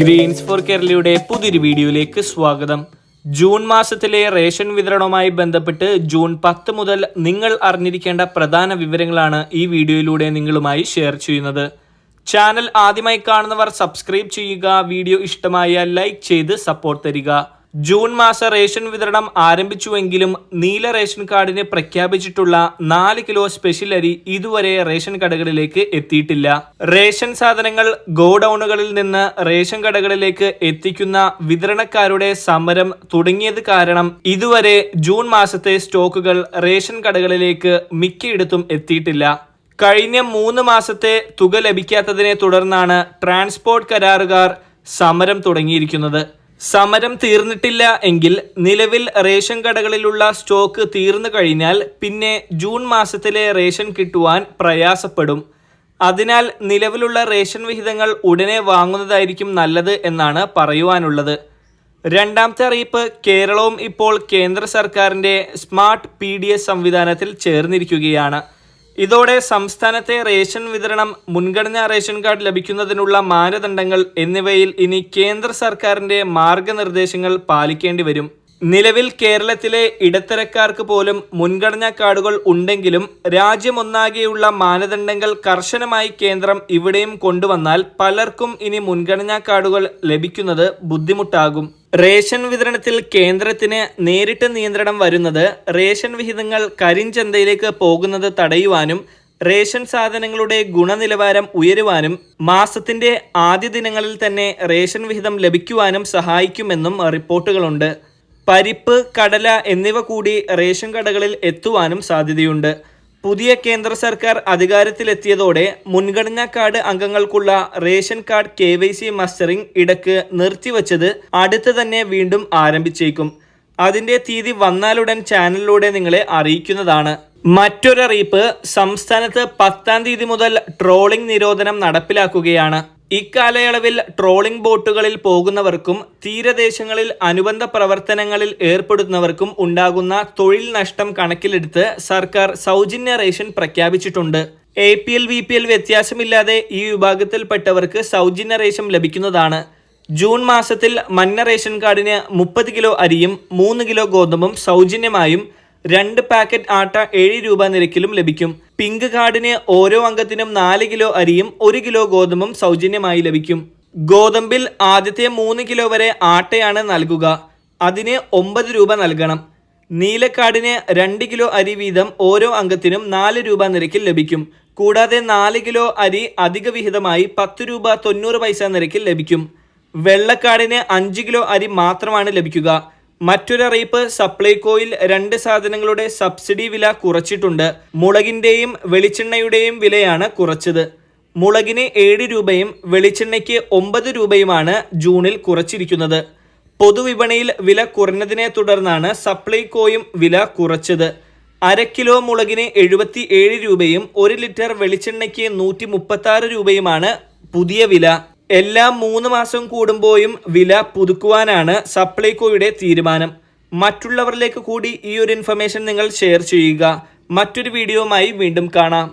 Green's four കേരളയുടെ പുതിയൊരു വീഡിയോയിലേക്ക് സ്വാഗതം. ജൂൺ മാസത്തിലെ റേഷൻ വിതരണവുമായി ബന്ധപ്പെട്ട് ജൂൺ പത്ത് മുതൽ നിങ്ങൾ അറിഞ്ഞിരിക്കേണ്ട പ്രധാന വിവരങ്ങളാണ് ഈ വീഡിയോയിലൂടെ നിങ്ങളുമായി ഷെയർ ചെയ്യുന്നത്. ചാനൽ ആദ്യമായി കാണുന്നവർ സബ്സ്ക്രൈബ് ചെയ്യുക വീഡിയോ ഇഷ്ടമായ ലൈക്ക് ചെയ്ത് സപ്പോർട്ട് തരിക. ജൂൺ മാസ റേഷൻ വിതരണം ആരംഭിച്ചുവെങ്കിലും നീല റേഷൻ കാർഡിന് പ്രഖ്യാപിച്ചിട്ടുള്ള നാല് കിലോ സ്പെഷ്യൽ അരി ഇതുവരെ റേഷൻ കടകളിലേക്ക് എത്തിയിട്ടില്ല. റേഷൻ സാധനങ്ങൾ ഗോഡൌണുകളിൽ നിന്ന് റേഷൻ കടകളിലേക്ക് എത്തിക്കുന്ന വിതരണക്കാരുടെ സമരം തുടങ്ങിയത് കാരണം ഇതുവരെ ജൂൺ മാസത്തെ സ്റ്റോക്കുകൾ റേഷൻ കടകളിലേക്ക് മിക്കയിടത്തും എത്തിയിട്ടില്ല. കഴിഞ്ഞ മൂന്ന് മാസത്തെ തുക ലഭിക്കാത്തതിനെ തുടർന്നാണ് ട്രാൻസ്പോർട്ട് കരാറുകാർ സമരം തുടങ്ങിയിരിക്കുന്നത്. സമരം തീർന്നിട്ടില്ല എങ്കിൽ നിലവിൽ റേഷൻ കടകളിലുള്ള സ്റ്റോക്ക് തീർന്നു കഴിഞ്ഞാൽ പിന്നെ ജൂൺ മാസത്തിലെ റേഷൻ കിട്ടുവാൻ പ്രയാസപ്പെടും. അതിനാൽ നിലവിലുള്ള റേഷൻ വിഹിതങ്ങൾ ഉടനെ വാങ്ങുന്നതായിരിക്കും നല്ലത് എന്നാണ് പറയുവാനുള്ളത്. രണ്ടാമത്തെ അറിയിപ്പ് കേരളവും ഇപ്പോൾ കേന്ദ്ര സർക്കാരിന്റെ സ്മാർട്ട് പി സംവിധാനത്തിൽ ചേർന്നിരിക്കുകയാണ്. ഇതോടെ സംസ്ഥാനത്തെ റേഷൻ വിതരണം മുൻഗണനാ റേഷൻ കാർഡ് ലഭിക്കുന്നതിനുള്ള മാനദണ്ഡങ്ങൾ എന്നിവയിൽ ഇനി കേന്ദ്ര സർക്കാരിന്റെ മാർഗനിർദ്ദേശങ്ങൾ പാലിക്കേണ്ടി വരും. നിലവിൽ കേരളത്തിലെ ഇടത്തരക്കാർക്ക് പോലും മുൻഗണനാ കാർഡുകൾ ഉണ്ടെങ്കിലും രാജ്യമൊന്നാകെയുള്ള മാനദണ്ഡങ്ങൾ കർശനമായി കേന്ദ്രം ഇവിടെയും കൊണ്ടുവന്നാൽ പലർക്കും ഇനി മുൻഗണനാ കാർഡുകൾ ലഭിക്കുന്നത് ബുദ്ധിമുട്ടാകും. റേഷൻ വിതരണത്തിൽ കേന്ദ്രത്തിന് നേരിട്ട് നിയന്ത്രണം വരുന്നത് റേഷൻ വിഹിതങ്ങൾ കരിഞ്ചന്തയിലേക്ക് പോകുന്നത് തടയുവാനും റേഷൻ സാധനങ്ങളുടെ ഗുണനിലവാരം ഉയരുവാനും മാസത്തിന്റെ ആദ്യ ദിനങ്ങളിൽ തന്നെ റേഷൻ വിഹിതം ലഭിക്കുവാനും സഹായിക്കുമെന്നും റിപ്പോർട്ടുകളുണ്ട്. പരിപ്പ് കടല എന്നിവ കൂടി റേഷൻ കടകളിൽ എത്തുവാനും സാധ്യതയുണ്ട്. പുതിയ കേന്ദ്ര സർക്കാർ അധികാരത്തിലെത്തിയതോടെ മുൻഗണനാ card അംഗങ്ങൾക്കുള്ള ration card K Y C mustering ഇടയ്ക്ക് നിർത്തിവച്ചത് അടുത്ത് തന്നെ വീണ്ടും ആരംഭിച്ചേക്കും. അതിന്റെ തീയതി വന്നാലുടൻ ചാനലിലൂടെ നിങ്ങളെ അറിയിക്കുന്നതാണ്. മറ്റൊരറിയിപ്പ് സംസ്ഥാനത്ത് പത്താം തീയതി മുതൽ ട്രോളിംഗ് നിരോധനം നടപ്പിലാക്കുകയാണ്. ഇക്കാലയളവിൽ ട്രോളിംഗ് ബോട്ടുകളിൽ പോകുന്നവർക്കും തീരദേശങ്ങളിൽ അനുബന്ധ പ്രവർത്തനങ്ങളിൽ ഏർപ്പെടുന്നവർക്കും ഉണ്ടാകുന്ന തൊഴിൽ നഷ്ടം കണക്കിലെടുത്ത് സർക്കാർ സൗജന്യ റേഷൻ പ്രഖ്യാപിച്ചിട്ടുണ്ട്. A P L B P L വ്യത്യാസമില്ലാതെ ഈ വിഭാഗത്തിൽപ്പെട്ടവർക്ക് സൗജന്യ റേഷൻ ലഭിക്കുന്നതാണ്. ജൂൺ മാസത്തിൽ മഞ്ഞ റേഷൻ കാർഡിന് മുപ്പത് കിലോ അരിയും മൂന്ന് കിലോ ഗോതമ്പും സൗജന്യമായും രണ്ട് പാക്കറ്റ് ആട്ട ഏഴ് രൂപ നിരക്കിലും ലഭിക്കും. പിങ്ക് കാർഡിന് ഓരോ അംഗത്തിനും നാല് കിലോ അരിയും ഒരു കിലോ ഗോതമ്പും സൗജന്യമായി ലഭിക്കും. ഗോതമ്പിൽ ആദ്യത്തെ മൂന്ന് കിലോ വരെ ആട്ടയാണ് നൽകുക. അതിന് ഒമ്പത് രൂപ നൽകണം. നീലക്കാടിന് രണ്ട് കിലോ അരി വീതം ഓരോ അംഗത്തിനും നാല് രൂപ നിരക്കിൽ ലഭിക്കും. കൂടാതെ നാല് കിലോ അരി അധിക വിഹിതമായി പത്ത് രൂപ തൊണ്ണൂറ് പൈസ നിരക്കിൽ ലഭിക്കും. വെള്ളക്കാടിന് അഞ്ച് കിലോ അരി മാത്രമാണ് ലഭിക്കുക. മറ്റൊരറിയിപ്പ് സപ്ലൈകോയിൽ രണ്ട് സാധനങ്ങളുടെ സബ്സിഡി വില കുറച്ചിട്ടുണ്ട്. മുളകിന്റെയും വെളിച്ചെണ്ണയുടെയും വിലയാണ് കുറച്ചത്. മുളകിന് ഏഴ് രൂപയും വെളിച്ചെണ്ണയ്ക്ക് ഒമ്പത് രൂപയുമാണ് ജൂണിൽ കുറച്ചിരിക്കുന്നത്. പൊതുവിപണിയിൽ വില കുറഞ്ഞതിനെ തുടർന്നാണ് സപ്ലൈകോയും വില കുറച്ചത്. അര കിലോ മുളകിന് എഴുപത്തി ഏഴ് രൂപയും ഒരു ലിറ്റർ വെളിച്ചെണ്ണയ്ക്ക് നൂറ്റി മുപ്പത്തി രൂപയുമാണ് പുതിയ വില. എല്ലാ മൂന്ന് മാസം കൂടുമ്പോഴും വില പുതുക്കുവാനാണ് സപ്ലൈകോയുടെ തീരുമാനം. മറ്റുള്ളവരിലേക്ക് കൂടി ഈ ഒരു ഇൻഫർമേഷൻ നിങ്ങൾ ഷെയർ ചെയ്യുക. മറ്റൊരു വീഡിയോയുമായി വീണ്ടും കാണാം.